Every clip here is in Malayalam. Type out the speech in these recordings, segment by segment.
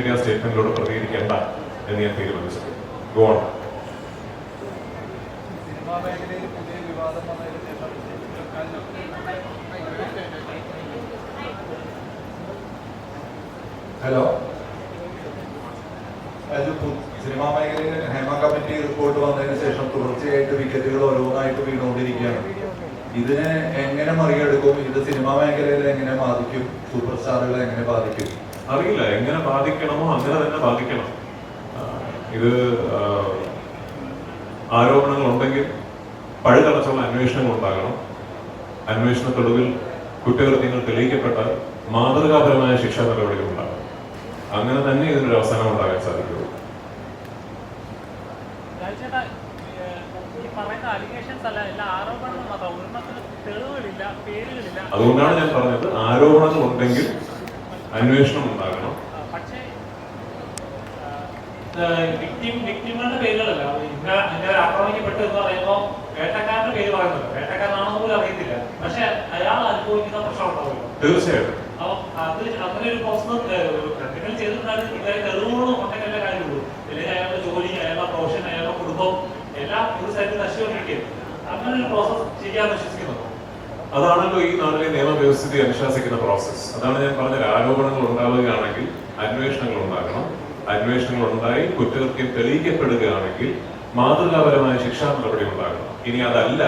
മീഡിയ സ്റ്റേറ്റ്മെന്റിലൂടെ പ്രതികരിക്കേണ്ട എന്ന് ഞാൻ തീരുമാനിച്ചു. Gone hello. സിനിമാ മേഖലയിൽ ഹേമ കമ്മിറ്റി റിപ്പോർട്ട് വന്നതിന് ശേഷം തുടർച്ചയായിട്ട് വിക്കറ്റുകൾ ഓരോന്നായിട്ട് വീണുകൊണ്ടിരിക്കുകയാണ്. ഇതിനെ എങ്ങനെ മറികടക്കും? ഇത് സിനിമാ മേഖലയിൽ എങ്ങനെ ബാധിക്കും? സൂപ്പർ സ്റ്റാറുകളെ എങ്ങനെ ബാധിക്കും? അറിയില്ല എങ്ങനെ ബാധിക്കണമോ അങ്ങനെ തന്നെ ബാധിക്കണം. ഇത് ആരോപണങ്ങൾ ഉണ്ടെങ്കിൽ പഴുതടച്ചുള്ള അന്വേഷണങ്ങൾ ഉണ്ടാകണം അന്വേഷണത്തൊടുവിൽ കുറ്റകൃത്യങ്ങൾ തെളിയിക്കപ്പെട്ടാൽ മാതൃകാപരമായ ശിക്ഷാ നടപടികൾ ഉണ്ടാകണം അങ്ങനെ തന്നെ ഇതിനൊരു അവസാനം ഉണ്ടാകാൻ സാധിക്കുള്ളൂ അതുകൊണ്ടാണ് ഞാൻ പറഞ്ഞത് ആരോപണങ്ങൾ ഉണ്ടെങ്കിൽ അന്വേഷണം ഉണ്ടാകണം. വിക്ടിമുകളുടെ പേരുകളല്ല. ഇങ്ങനെ ആക്രമിക്കപ്പെട്ടു എന്ന് പറയുമ്പോൾ വേട്ടക്കാരന്റെ പേര് പറയുന്നത് വേട്ടക്കാരനാണെന്ന് പോലും അറിയത്തില്ല. പക്ഷെ അയാൾ അനുഭവിക്കുന്ന പ്രശ്നം ഉണ്ടാവില്ല. തീർച്ചയായിട്ടും. അപ്പൊ അത് അങ്ങനെ ഒരു പ്രോസസ് ക്രിമിനൽ ചെയ്തിട്ടുണ്ടായിരുന്നു ഇതുവരെ തെളിവുകളും ഉണ്ടെങ്കിലേ കാര്യമുള്ളൂ. അല്ലെങ്കിൽ അയാളുടെ ജോലി അയാളുടെ പ്രൊഫഷൻ അയാളുടെ കുടുംബം എല്ലാം ഒരു സൈഡിൽ നശിച്ചുകൊണ്ടിരിക്കും അങ്ങനെ ഒരു പ്രോസസ് ചെയ്യാൻ വിശ്വസിക്കുന്നു അതാണല്ലോ ഈ നാട്ടിലെ നിയമവ്യവസ്ഥിതി അനുശാസിക്കുന്ന പ്രോസസ്സ് അതാണ് ഞാൻ പറഞ്ഞ ആരോപണങ്ങൾ ഉണ്ടാവുകയാണെങ്കിൽ അന്വേഷണങ്ങൾ ഉണ്ടാകണം. അന്വേഷണങ്ങൾ ഉണ്ടായി കുറ്റകൃത്യം തെളിയിക്കപ്പെടുകയാണെങ്കിൽ മാതൃകാപരമായ ശിക്ഷാ നടപടി ഉണ്ടാകണം. ഇനി അതല്ല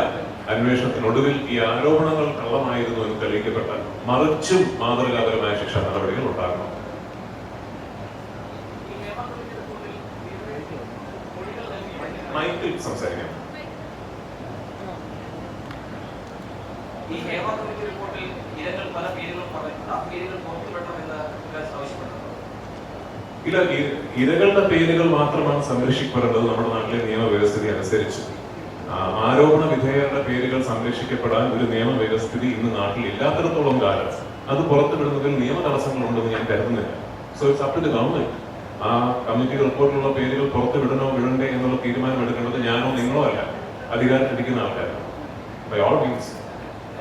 അന്വേഷണത്തിനൊടുവിൽ ഈ ആരോപണങ്ങൾ കള്ളമായിരുന്നു എന്ന് തെളിയിക്കപ്പെട്ടാൽ മറിച്ചും മാതൃകാപരമായ ശിക്ഷാ നടപടികൾ ഉണ്ടാകണം. മൈക്കിൽ സംസാരിക്കാം. ഈ ഹേമ കമ്മിറ്റി റിപ്പോർട്ടിൽ ഇരകൾ പല പേരുകൾ പറഞ്ഞിട്ടുണ്ട്. ആ പേരുകൾ പുറത്തുവിടണമെന്ന് ആവശ്യപ്പെട്ടിട്ടുണ്ട്. ഇല്ല ഇരകളുടെ പേരുകൾ മാത്രമാണ് സംരക്ഷിക്കപ്പെടേണ്ടത്. നമ്മുടെ നാട്ടിലെ നിയമവ്യവസ്ഥിതി അനുസരിച്ച്. ആരോപണ വിധേയരുടെ പേരുകൾ സംരക്ഷിക്കപ്പെടാൻ ഒരു നിയമവ്യവസ്ഥിതി ഇന്ന് നാട്ടിൽ ഇല്ലാത്തിടത്തോളം കാലം. അത് പുറത്തുവിടുന്നതിൽ നിയമ തടസ്സങ്ങളുണ്ടെന്ന് ഞാൻ കരുതുന്നില്ല. So it's up to the government ആ കമ്മിറ്റി റിപ്പോർട്ടിലുള്ള പേരുകൾ പുറത്തുവിടണോ വിടണ്ടേ എന്നുള്ള തീരുമാനം എടുക്കേണ്ടത് ഞാനോ നിങ്ങളോ അല്ല. അധികാരത്തിരിക്കുന്ന ആൾക്കാരാണ്. ബൈ ഓൾ മീൻസ്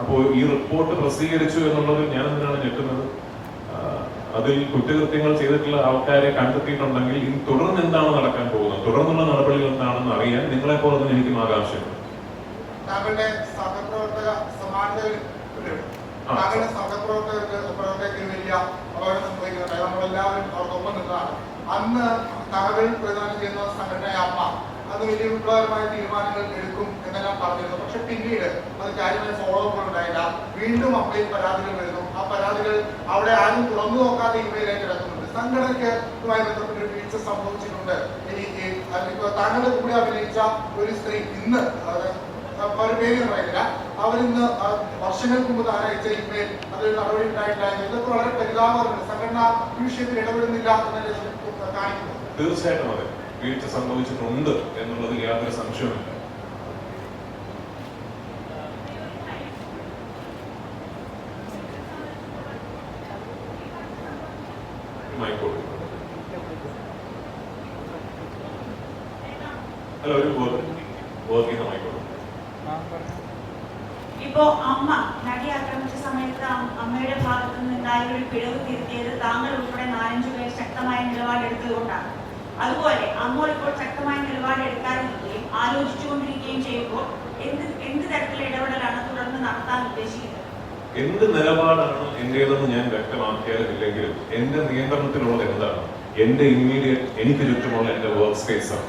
അപ്പോൾ ഈ റിപ്പോർട്ട് പ്രസിദ്ധീകരിച്ചു എന്നുള്ളത് ഞാൻ എന്തിനാണ് ഞെട്ടുന്നത് അതിൽ കുറ്റകൃത്യങ്ങൾ ചെയ്തിട്ടുള്ള ആൾക്കാരെ കണ്ടെത്തിയിട്ടുണ്ടെങ്കിൽ ഇനി തുടർന്ന് എന്താണ് നടക്കാൻ പോകുന്നത്? തുടർന്നുള്ള നടപടികൾ എന്താണെന്ന് അറിയാൻ നിങ്ങളെ പോലെ തന്നെ എനിക്കും ആകാംക്ഷയുണ്ട്. താങ്കളുടെ സഹപ്രവർത്തക സമാനതയിൽ ഉണ്ട്. ആ. താങ്കളുടെ സഹപ്രവർത്തകർക്ക് പ്രവർത്തകർക്ക് വലിയ അപകടം സംഭവിക്കുന്നുണ്ടായി നമ്മളെല്ലാവരും അവർക്കൊപ്പം നിന്നതാണ്. അന്ന് താങ്കൾ പ്രധാനം ചെയ്യുന്ന സംഘടനയായ അമ്മ അത് വലിയ വിപ്ലവകരമായ തീരുമാനങ്ങൾ എടുക്കും എന്നെല്ലാം പറഞ്ഞിരുന്നു. പക്ഷെ പിന്നീട് അത് കാര്യമായി ഫോളോ അപ്പ് ഉണ്ടായില്ല. വീണ്ടും അപ്പയിൽ പരാതികൾ വരുന്നു. ആ പരാതികൾ അവിടെ ആരും തുറന്നു നോക്കാതെ ഇമെയിലായി കിടക്കുന്നുണ്ട് സംഘടനയ്ക്ക് ഇതുമായി ബന്ധപ്പെട്ട വീഴ്ച സംഭവിച്ചിട്ടുണ്ട്. എനിക്ക് താങ്കളുടെ കൂടെ അഭിനയിച്ച ഒരു സ്ത്രീ ഇന്ന് അവരുടെ പേര് പറയുന്നില്ല അവരിന്ന് വർഷങ്ങൾക്ക് മുമ്പ് ആരയച്ച ഇമെയിൽ അതിൽ നടപടി ഉണ്ടായിട്ടില്ല ഇതൊക്കെ വളരെ പരിതാപകരമാണ്. സംഘടന ഈ വിഷയത്തിൽ ഇടപെടുന്നില്ല എന്നല്ലേ കാണിക്കുന്നത്. തീർച്ചയായിട്ടും അതെ. വീഴ്ച സംഭവിച്ചിട്ടുണ്ട് എന്നുള്ളതിൽ യാതൊരു സംശയവുമില്ല. അല്ല ഒരു മൈക്കോട് ഇപ്പോ അമ്മ നടി ആക്രമിച്ച സമയത്ത് അമ്മയുടെ ഭാഗത്ത് നിന്നുണ്ടായ ഒരു പിഴവ് തിരുത്തിയത് താങ്കൾ ഉൾപ്പെടെ നാലഞ്ചു പേർ ശക്തമായ നിലപാടെടുത്തതുകൊണ്ടാണ്. അതുപോലെ അമ്മ ഇപ്പോൾ ശക്തമായ നിലപാടെടുക്കാതിരിക്കുകയും ആലോചിച്ചുകൊണ്ടിരിക്കുകയും ചെയ്യുമ്പോൾ എന്ത് എന്ത് തരത്തിലുള്ള ഇടപെടലാണ് തുടർന്ന് നടത്താൻ ഉദ്ദേശിക്കുന്നത്? എന്ത് നിലപാടാണ് എന്റേതെന്ന് ഞാൻ വ്യക്തമാക്കിയാലില്ലെങ്കിലും എന്റെ നിയന്ത്രണത്തിലുള്ളത് എന്താണ്? എന്റെ ഇമ്മീഡിയറ്റ് എനിക്ക് ചുറ്റുമുള്ള എന്റെ വർക്ക് സ്പേസ് ആണ്.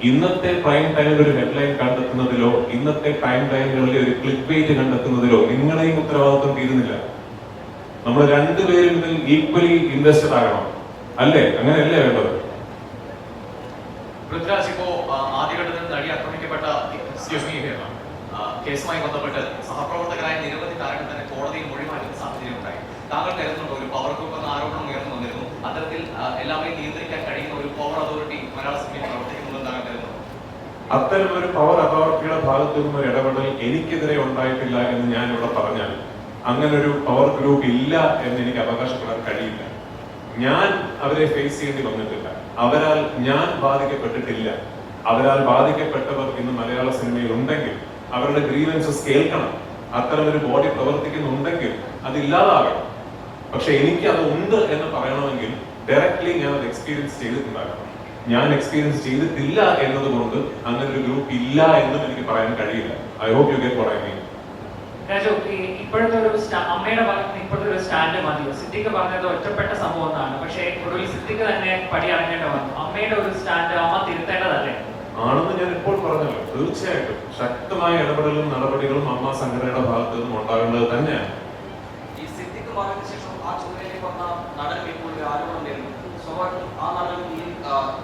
ഇന്നത്തെ പ്രൈം ടൈമിൽ ഒരു ഹെഡ്ലൈൻ കണ്ടെത്തുന്നതിലോ ഇന്നത്തെ പ്രൈം ടൈമുകളിലെ ഒരു ക്ലിക്ക് പേജ് കണ്ടെത്തുന്നതിലോ നിങ്ങളെയും ഉത്തരവാദിത്വം തീരുന്നില്ല. നമ്മൾ രണ്ടുപേരും ഇതിൽ ഈക്വലി ഇൻവെസ്റ്റഡ് ആകണം. അല്ലേ? അങ്ങനെയല്ലേ വേണ്ടത്? കേസുമായി ബന്ധപ്പെട്ട് സഹപ്രവർത്തകരായ നിരവധി താരങ്ങൾ തന്നെ കോടതിയിൽ മൊഴി മാറ്റുന്ന സാഹചര്യം ഉണ്ടായി. താങ്കൾ കരുതുന്നുണ്ടോ ഒരു പവർ ഗ്രൂപ്പ് എന്ന ആരോപണം ഉയർന്നു വന്നിരുന്നു അത്തരത്തിൽ ആ, എല്ലാവരെയും നിയന്ത്രിക്കാൻ കഴിയുന്ന ഒരു പവർ അതോറിറ്റി മലയാള സിനിമയിൽ പ്രവർത്തിക്കുന്നുണ്ടെന്ന് താങ്കൾ കരുതുന്നു അത്തരം ഒരു പവർ അതോറിറ്റിയുടെ ഭാഗത്തു നിന്നും ഇടപെടൽ എനിക്കെതിരെ ഉണ്ടായിട്ടില്ല എന്ന് ഞാൻ ഇവിടെ പറഞ്ഞാൽ അങ്ങനെ ഒരു പവർ ഗ്രൂപ്പ് ഇല്ല എന്ന് എനിക്ക് അവകാശപ്പെടാൻ കഴിയില്ല. ഞാൻ അവരെ ഫേസ് ചെയ്യേണ്ടി വന്നിട്ടില്ല. അവരാൽ ഞാൻ ബാധിക്കപ്പെട്ടിട്ടില്ല. അവരാൽ ബാധിക്കപ്പെട്ടവർ ഇന്ന് മലയാള സിനിമയിൽ ഉണ്ടെങ്കിൽ അവരുടെ ഗ്രീവൻസസ് കേൾക്കണം. അത്തരം ഒരു ബോഡി പ്രവർത്തിക്കുന്നുണ്ടെങ്കിൽ അതില്ലാതാകണം പക്ഷെ എനിക്ക് അത് ഉണ്ട് എന്ന് പറയണമെങ്കിൽ ഡയറക്ട്ലി ഞാൻ അത് എക്സ്പീരിയൻസ് ചെയ്തിട്ടുണ്ടാകണം. ഞാൻ എക്സ്പീരിയൻസ് ചെയ്തിട്ടില്ല എന്നതുകൊണ്ട് അങ്ങനെ ഒരു ഗ്രൂപ്പ് ഇല്ല എന്നും എനിക്ക് പറയാൻ കഴിയില്ല. I hope you get what I mean Raju ഈ ഇപ്പോഴത്തെ ഒരു അമ്മയുടെ ഭാഗത്ത് ഇപ്പോഴത്തെ ഒരു സ്റ്റാൻഡ് മതിയോ? സിദ്ദിഖ് പറഞ്ഞത് ഒറ്റപ്പെട്ട സംഭവം എന്നാണ്. പക്ഷേ ഒടുവിൽ സിദ്ദിഖ് തന്നെ പടി ഇറങ്ങേണ്ടി വന്നു. അമ്മയുടെ ഒരു സ്റ്റാൻഡ് അമ്മ തിരുത്തേണ്ടതല്ലേ? ആണെന്ന് ഞാൻ ഇപ്പോൾ പറഞ്ഞല്ലോ. തീർച്ചയായിട്ടും. ശക്തമായ ഇടപെടലും നടപടികളും അമ്മ സംഘടനയുടെ ഭാഗത്തു നിന്നും ഉണ്ടാകേണ്ടത് തന്നെയാണ്. ഈ സിദ്ദിഖ് മാറിയതിനു ശേഷം ആ ചുമതലയിലേക്ക് വന്ന നടൻ ഇപ്പോൾ ആരോപണം നേരിടുന്നു സ്വാഭാവികം ആ നടൻ ഈ ആ, സ്ഥാനം മാറി നിന്ന് അന്വേഷണം നേരിട്ടല്ലേ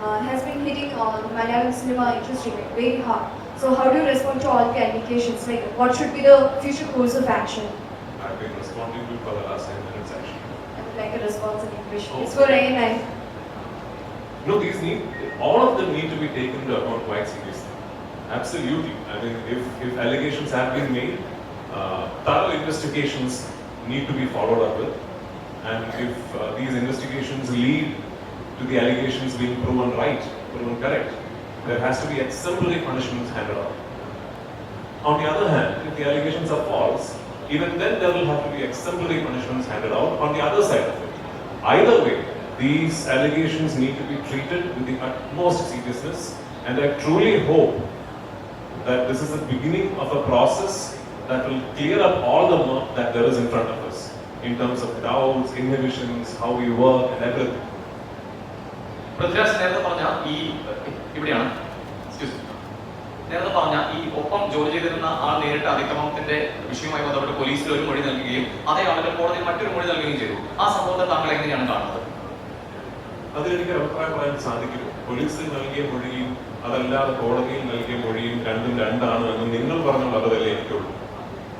uh, has been hitting on Malayalam cinema industry like, very hard. So, how do you respond to all the allegations? Like, what should be the future course of action? I've been responding to it for the last 10 minutes actually. Like a response in English. Oh. It's for ANI. No, these need, all of them need to be taken into account quite seriously. Absolutely. I mean, if, if allegations have been made, uh, thorough investigations need to be followed up with. And if uh, these investigations lead to the allegations being proven right, proven correct, there has to be exemplary punishments handed out. On the other hand, if the allegations are false, even then there will have to be exemplary punishments handed out on the other side of it. Either way, these allegations need to be treated with the utmost seriousness, and I truly hope that this is the beginning of a process that will clear up all the murk that there is in front of us in terms of doubts, inhibitions, how we work, and everything. Prithviraj നേരത്തെ പറഞ്ഞ ഈ ഇവിടെയാണ്. നേരത്തെ പറഞ്ഞ ഈ ഒപ്പം ജോലി ചെയ്തിരുന്ന ആൾ നേരിട്ട അതിക്രമത്തിന്റെ വിഷയവുമായി ബന്ധപ്പെട്ട് പോലീസിൽ ഒരു മൊഴി നൽകുകയും അതേ ആളുകൾ കോടതിയിൽ മറ്റൊരു മൊഴി നൽകുകയും ചെയ്തു. ആ സംഭവത്തെ താങ്കൾ എങ്ങനെയാണ് കാണുന്നത്? അതിലെനിക്ക് അഭിപ്രായം പറയാൻ സാധിക്കില്ല. പോലീസിൽ നൽകിയ മൊഴിയും അതല്ലാതെ കോടതിയിൽ നൽകിയ മൊഴിയും രണ്ടും രണ്ടാണ് എന്ന് നിങ്ങൾ പറഞ്ഞുള്ള അറിവല്ലേ എനിക്കുള്ളൂ.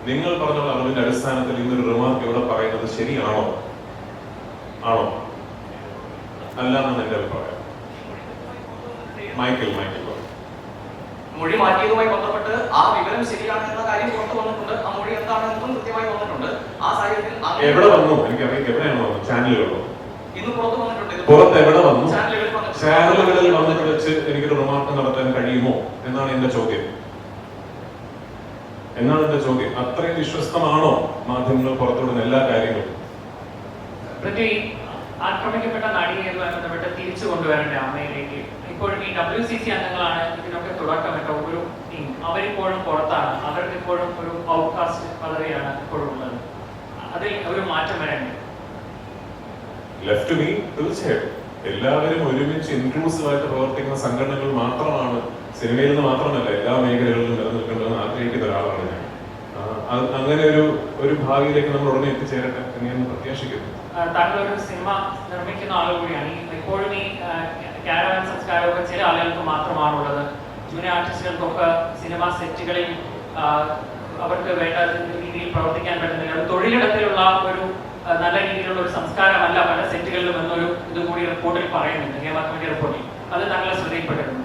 നിങ്ങൾ പറഞ്ഞുള്ള അറിവിന്റെ അടിസ്ഥാനത്തിൽ ഇന്നൊരു റിമാർക്ക് ഇവിടെ പറയുന്നത് ശരിയാണോ? ആണോ? അല്ല എന്നാണ് എന്റെ അഭിപ്രായം മൈക്കിൾ മൈക്കിൾ. മൊഴി മാറ്റിയതുമായി ബന്ധപ്പെട്ട് ആ വിവരം ശരിയാണ് എന്ന കാര്യം പുറത്തു വന്നിട്ടുണ്ട്. ആ മൊഴി എന്താണെന്നും കൃത്യമായി വന്നിട്ടുണ്ട്. ആ സാഹചര്യത്തിൽ എവിടെ വന്നു? എനിക്കറിയാം എവിടെയാണ് വന്നത്? ചാനലുകളിലോ ഇന്ന് പുറത്തു വന്നിട്ടുണ്ട്. പുറത്ത് എവിടെ വന്നു? ചാനലുകളിൽ വന്നിട്ട് വെച്ച് എനിക്കൊരു റിമാർക്ക് നടത്താൻ കഴിയുമോ? എന്നാണ് എന്റെ ചോദ്യം. എന്നാണ് എന്റെ ചോദ്യം? അത്രയും വിശ്വസ്തമാണോ മാധ്യമങ്ങൾ പുറത്തുവിടുന്ന എല്ലാ കാര്യങ്ങളും? ആക്രമിക്കപ്പെട്ട നടിയുമായി ബന്ധപ്പെട്ട് തിരിച്ചു കൊണ്ടുവരേണ്ട അമ്മയിലേക്ക്? ഇപ്പോഴും ഈ ഡബ്ല്യു സി സി അംഗങ്ങളാണ് ഇതിനൊക്കെ തുടക്കമിട്ട ഒരു ടീം അവരിപ്പോഴും പുറത്താണ്. അവർക്ക് ഇപ്പോഴും ഒരു ഔട്ട്കാസ്റ്റ് പദവിയാണ് ഇപ്പോഴും ഉള്ളത്. അതിൽ ഒരു മാറ്റം വരേണ്ടത് തീർച്ചയായിട്ടും. എല്ലാവരും ഒരുമിച്ച് ഇൻക്ലൂസീവ് ആയിട്ട് പ്രവർത്തിക്കുന്ന സംഘടനകൾ മാത്രമാണ് സിനിമയിൽ നിന്ന് മാത്രമല്ല എല്ലാ മേഖലകളിലും നിലനിൽക്കേണ്ടതെന്ന് ആഗ്രഹിക്കുന്ന ഒരാളാണ് ഞാൻ. അങ്ങനെ ഒരു ഒരു ഭാവിയിലേക്ക് നമ്മൾ ഉടനെ എത്തിച്ചേരട്ടെ എന്ന് ഞാൻ പ്രത്യാശിക്കുന്നു. ഒരു സിനിമ നിർമ്മിക്കുന്ന ആൾ കൂടിയാണ്. ഈ ഇപ്പോഴും ഈ ക്യാരവാൻ സംസ്കാരമൊക്കെ ചില ആളുകൾക്ക് മാത്രമാണുള്ളത്. ജൂനിയർ ആർട്ടിസ്റ്റുകൾക്കൊക്കെ സിനിമ സെറ്റുകളിൽ അവർക്ക് വേണ്ട രീതിയിൽ പ്രവർത്തിക്കാൻ പറ്റുന്നില്ല. ഒരു തൊഴിലിടത്തിലുള്ള ഒരു നല്ല രീതിയിലുള്ള ഒരു സംസ്കാരമല്ല പല സെറ്റുകളിലും എന്നൊരു ഇതും കൂടി റിപ്പോർട്ടിൽ പറയുന്നുണ്ട്. ഹേമ കമ്മിറ്റി റിപ്പോർട്ടിൽ. അത് താങ്കളെ ശ്രദ്ധയിൽപ്പെട്ടിരുന്നു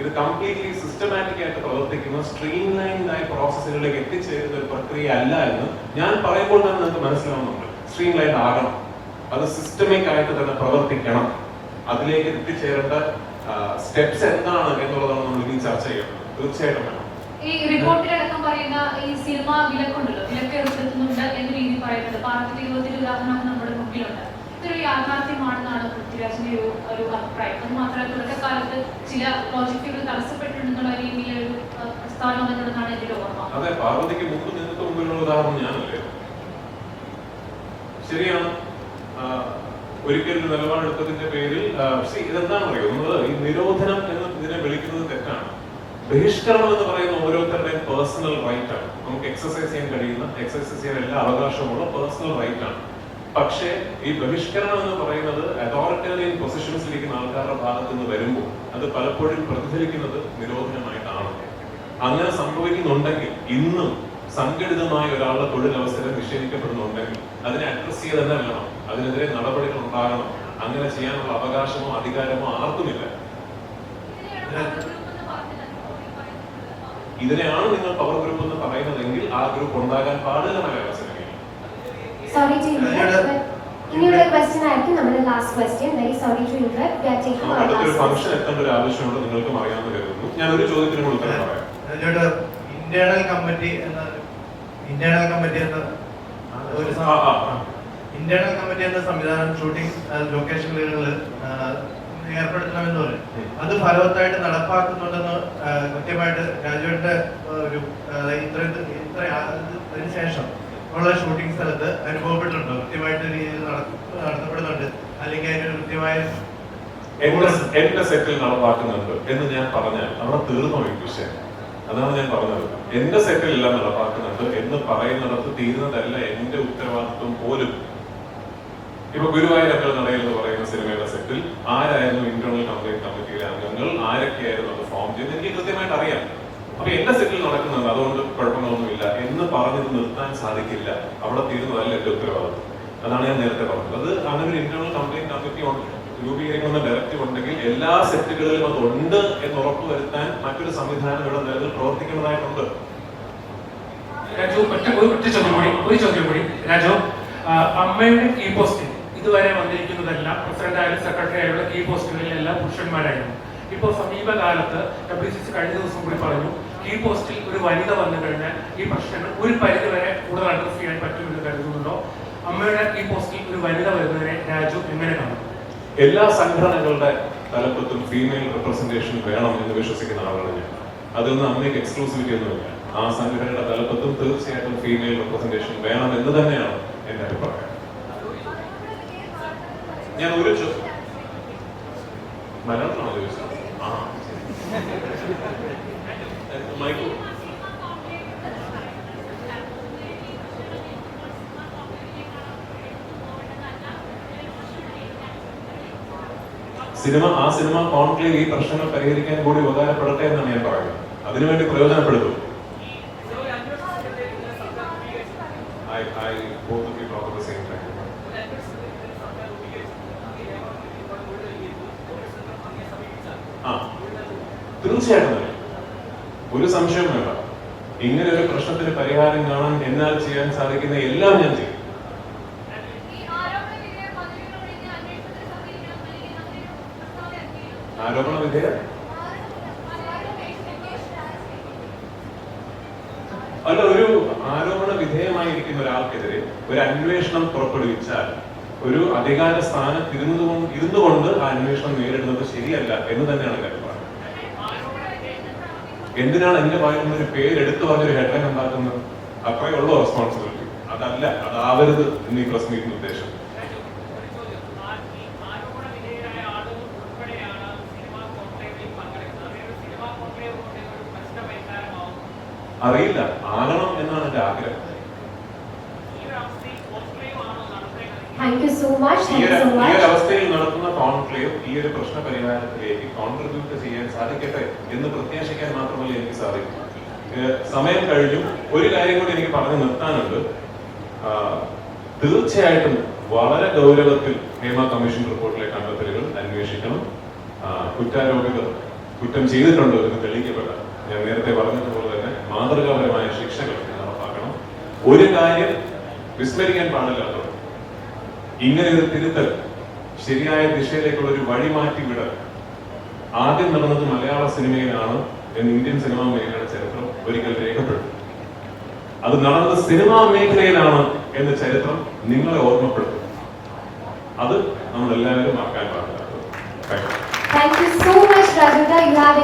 ഇത് കംപ്ലീറ്റ്ലി സിസ്റ്റമാറ്റിക് ആയിട്ട് പ്രവർത്തിക്കുന്ന സ്ട്രീം ലൈൻഡ് ആയ പ്രോസസ്സുകളിലേക്ക് എത്തിച്ചേരുന്ന ഒരു പ്രക്രിയ അല്ല എന്ന് ഞാൻ പറയുമ്പോൾ തന്നെ നിങ്ങൾക്ക് മനസ്സിലാവുന്നുണ്ട്. സ്ട്രീം ലൈൻഡ് ആകണം. അത് സിസ്റ്റമിക് ആയിട്ട് തന്നെ പ്രവർത്തിക്കണം. അതിലേക്ക് എത്തിച്ചേരേണ്ട സ്റ്റെപ്സ് എന്താണ് എന്നുള്ളതാണ് നമ്മൾ ഇനി ചർച്ച ചെയ്യുന്നത് തീർച്ചയായിട്ടും വേണം. ഈ റിപ്പോർട്ടിലടക്കം പറയുന്ന ഈ സിനിമ വിലക്കുണ്ടല്ലോ. വിലക്ക് ഏർപ്പെടുത്തുന്നുണ്ട് എന്ന രീതിയിൽ പറയുന്നത്. പാർട്ടി ഉദാഹരണം നമ്മുടെ മുമ്പിലുണ്ട്. ഇതൊരു യാഥാർത്ഥ്യമാണെന്നാണ് പൃഥ്വിരാജിന്റെ ഒരു അഭിപ്രായം. ചില പ്രോജക്റ്റുകൾ തടസ്സപ്പെട്ടിട്ടുണ്ടെന്നുള്ള അതെ പാർവതിക്ക് മുമ്പ് നിങ്ങൾക്ക് മുമ്പിലുള്ള ഉദാഹരണം ഞാനല്ലേ? ശരിയാണ്. ഒരിക്കലും നിലപാടെടുത്തതിന്റെ പേരിൽ ഇതെന്താണ് പറയുന്നത് ഈ നിരോധനം എന്ന് ഇതിനെ വിളിക്കുന്നത് തെറ്റാണ്. ബഹിഷ്കരണം എന്ന് പറയുന്ന ഓരോരുത്തരുടെയും പേഴ്സണൽ റൈറ്റ് ആണ്. നമുക്ക് എക്സസൈസ് ചെയ്യാൻ കഴിയുന്ന എക്സസൈസ് ചെയ്യാൻ എല്ലാ അവകാശമുള്ള പേഴ്സണൽ റൈറ്റ് ആണ്. പക്ഷേ ഈ ബഹിഷ്കരണം എന്ന് പറയുന്നത് അതോറിറ്റേറിയൻ പൊസിഷൻസിലിരിക്കുന്ന ആൾക്കാരുടെ ഭാഗത്ത് നിന്ന് വരുമ്പോൾ അത് പലപ്പോഴും പ്രതിഫലിക്കുന്നത് നിരോധനമായിട്ടാണ് അങ്ങനെ സംഭവിക്കുന്നുണ്ടെങ്കിൽ ഇന്നും സംഘടിതമായ ഒരാളുടെ തൊഴിലവസരം നിഷേധിക്കപ്പെടുന്നുണ്ടെങ്കിൽ അതിനെ അഡ്രസ് ചെയ്ത് തന്നെ വേണം. അതിനെതിരെ നടപടികൾ ഉണ്ടാകണം. അങ്ങനെ ചെയ്യാനുള്ള അവകാശമോ അധികാരമോ ആർക്കുമില്ല. ഇതിനെയാണ് നിങ്ങൾ പവർ ഗ്രൂപ്പ് എന്ന് പറയുന്നതെങ്കിൽ ആ ഗ്രൂപ്പ് ഉണ്ടാകാൻ പാടില്ല Sorry to interrupt, but ഇനിയുള്ള ക്വസ്റ്റ്യൻ ആയിരിക്കും നമ്മുടെ last question very sorry to interrupt we are taking our last function എത്തേണ്ട ഒരു ആവശ്യമുണ്ട്. നിങ്ങൾക്കും അറിയാമെന്ന് കരുതുന്നു. ഞാൻ ഒരു ചോദ്യത്തിന് കൂടി ഉത്തരം പറയാം. അതിലോട്ട് ഇന്റേണൽ കമ്മിറ്റി എന്ന ഇന്റേണൽ കമ്മിറ്റി എന്ന ഒരു. ഇന്റേണൽ കമ്മിറ്റി എന്ന സംവിധാനം ഷൂട്ടിംഗ് ലൊക്കേഷനുകളിൽ ഏർപ്പെടുത്തണമെന്ന് പറയും അത് ഫലവത്തായിട്ട് നടപ്പാക്കുന്നുണ്ടെന്ന് കൃത്യമായിട്ട് രാജുവിന്റെ ഒരു ഇത്ര ഇത്ര ആ- അതിന് ശേഷം ഉള്ള ഷൂട്ടിംഗ് സ്ഥലത്ത് അനുഭവപ്പെട്ടിട്ടുണ്ടോ? കൃത്യമായിട്ട് രീതിയിൽ നട- നടത്തപ്പെടുന്നുണ്ട്. അല്ലെങ്കിൽ അതിനൊരു കൃത്യമായ എന്റെ സെറ്റിൽ നടപ്പാക്കുന്നുണ്ട് എന്ന് ഞാൻ പറഞ്ഞാൽ അവിടെ തീർന്നു ഈ വിഷയം അതാണ് ഞാൻ പറഞ്ഞത്. എന്റെ സെറ്റിൽ എല്ലാം നടപ്പാക്കുന്നുണ്ട് എന്ന് പറയുന്നിടത്ത് തീരുന്നതല്ല എന്റെ ഉത്തരവാദിത്വം പോലും. ഇപ്പൊ ഗുരുവായൂരങ്ങൾ നടയിൽ എന്ന് പറയുന്ന സിനിമയുടെ സെറ്റിൽ ആരായിരുന്നു ഇന്റേണൽ കംപ്ലൈന്റ് കമ്മിറ്റിയിലെ അംഗങ്ങൾ? ആരൊക്കെയായിരുന്നു അത് ഫോം ചെയ്ത് എനിക്ക് കൃത്യമായിട്ട് അറിയാം. അപ്പൊ എന്റെ സെറ്റിൽ നടക്കുന്നുണ്ട് അതുകൊണ്ട് കുഴപ്പങ്ങളൊന്നുമില്ല. എന്ന് പറഞ്ഞത് നിർത്താൻ സാധിക്കില്ല. അവിടെ തീരുന്നതല്ല എന്റെ ഉത്തരവാദിത്വം? അതാണ് ഞാൻ നേരത്തെ പറഞ്ഞത്. അത് അങ്ങനെ ഒരു ഇന്റർണൽ കംപ്ലൈന്റ് കമ്മിറ്റി ഉണ്ട് രൂപീകരിക്കുന്ന ഡയറക്റ്റീവ് ഉണ്ടെങ്കിൽ എല്ലാ സെറ്റുകളിലും അത് ഉണ്ട് എന്ന് ഉറപ്പുവരുത്താൻ മറ്റൊരു സംവിധാനം ഇവിടെ നിലവിൽ പ്രവർത്തിക്കുന്നതായിട്ടുണ്ട്. രാജു ഒറ്റ ചോദ്യം കൂടി ഒരു ചോദ്യം കൂടി. രാജു അമ്മയുടെ കീ പോസ്റ്റിൽ ഇതുവരെ വന്നിരിക്കുന്നതെല്ലാം പ്രസിഡന്റ് ആയാലും സെക്രട്ടറി ആയാലും കീ പോസ്റ്റുകളിലെല്ലാം പുരുഷന്മാരായിരുന്നു. ഇപ്പോൾ സമീപകാലത്ത് ഡബ്ല്യു സി സി കഴിഞ്ഞ ദിവസം കൂടി പറഞ്ഞു കീ പോസ്റ്റിൽ ഒരു വനിത വന്നു കഴിഞ്ഞാൽ ഈ പ്രശ്നങ്ങൾ ഒരു പരിധി വരെ കൂടുതൽ അഡ്രസ് ചെയ്യാൻ പറ്റുമെന്ന് കരുതുന്നുണ്ടോ? അമ്മയുടെ ഈ പോസ്റ്റിൽ ഒരു വനിത വരുന്നതിനെ രാജു എങ്ങനെ കാണും? എല്ലാ സംഘടനകളുടെ തലപ്പത്തും ഫീമെയിൽ റെപ്രസെന്റേഷൻ വേണം എന്ന് വിശ്വസിക്കുന്ന ആളാണ് ഞാൻ അതൊന്നും അമ്മയ്ക്ക് എക്സ്ക്ലൂസിവിറ്റി ഒന്നുമില്ല ആ സംഘടനയുടെ തലപ്പത്തും തീർച്ചയായിട്ടും ഫീമെയിൽ റെപ്രസെന്റേഷൻ വേണം എന്ന് തന്നെയാണ് എന്റെ അഭിപ്രായം. ഞാൻ ഒരു ചോ- സിനിമ ആ സിനിമ കോൺക്ലേവ് ഈ പ്രശ്നങ്ങൾ പരിഹരിക്കാൻ കൂടി ഉപകാരപ്പെടട്ടെ എന്നാണ് ഞാൻ പറയുന്നത്. അതിനുവേണ്ടി പ്രയോജനപ്പെടുത്തും തീർച്ചയായിട്ടും. ഒരു സംശയവും വേണ്ട. ഇങ്ങനെ ഒരു പ്രശ്നത്തിന് പരിഹാരം കാണാൻ എന്നാൽ ചെയ്യാൻ സാധിക്കുന്ന എല്ലാം ഞാൻ ചെയ്യും. ആരോപണ there. അല്ല ഒരു ആരോപണ വിധേയമായിരിക്കുന്ന ഒരാൾക്കെതിരെ ഒരു അന്വേഷണം പുറപ്പെടുവിച്ചാൽ ഒരു അധികാര സ്ഥാനത്ത് ഇരുന്നു ഇരുന്നു കൊണ്ട് ആ അന്വേഷണം നേരിടുന്നത് ശരിയല്ല എന്ന് തന്നെയാണ് അഭിപ്രായം. എന്തിനാണ് എന്റെ വായിൽ ഒരു പേര് എടുത്തു പറഞ്ഞൊരു ഹെഡ്ലൈൻ ഉണ്ടാക്കുന്നത്? അത്രയുള്ള റെസ്പോൺസിബിലിറ്റി അതല്ല അതാവരുത് എന്ന് ഈ പ്രസ് അറിയില്ല. ആകണം എന്നാണ് എന്റെ ആഗ്രഹം. ഈ ഒരു ഈ much. ഒരു അവസ്ഥയിൽ നടത്തുന്ന കോൺക്ലേവ് ഈ ഒരു പ്രശ്ന പരിഹാരത്തിലേക്ക് കോൺട്രിബ്യൂട്ട് ചെയ്യാൻ സാധിക്കട്ടെ എന്ന് പ്രത്യാശിക്കാൻ മാത്രമല്ല എനിക്ക് സാധിക്കും. സമയം കഴിഞ്ഞു. ഒരു കാര്യം കൂടി എനിക്ക് പറഞ്ഞു നിർത്താനുണ്ട്. തീർച്ചയായിട്ടും വളരെ ഗൗരവത്തിൽ ഹേമ കമ്മീഷൻ റിപ്പോർട്ടിലെ കണ്ടെത്തലുകൾ അന്വേഷിക്കണം. കുറ്റാരോപിതർ കുറ്റം ചെയ്തിട്ടുണ്ടോ എന്ന് തെളിയിക്കപ്പെട്ട ഞാൻ നേരത്തെ പറഞ്ഞതുപോലെ മാതൃകാപരമായ ശിക്ഷകൾ നടപ്പാക്കണം. ഒരു കാര്യം വിസ്മരിക്കാൻ പാടില്ലാത്തത് ഇങ്ങനെ ഒരു തിരുത്തൽ ശരിയായ ദിശയിലേക്കുള്ള ഒരു വഴിമാറ്റി വിടൽ ആദ്യം നടന്നത് മലയാള സിനിമയിലാണ് എന്ന് ഇന്ത്യൻ സിനിമാ മേഖലയുടെ ചരിത്രം ഒരിക്കൽ രേഖപ്പെട്ടു അത് നടന്നത് സിനിമാ മേഖലയിലാണ് എന്ന ചരിത്രം നിങ്ങളെ ഓർമ്മപ്പെടുത്തും. അത് നമ്മൾ എല്ലാവരും മറക്കാൻ പാടില്ല Thank you. So much, Rajita. You have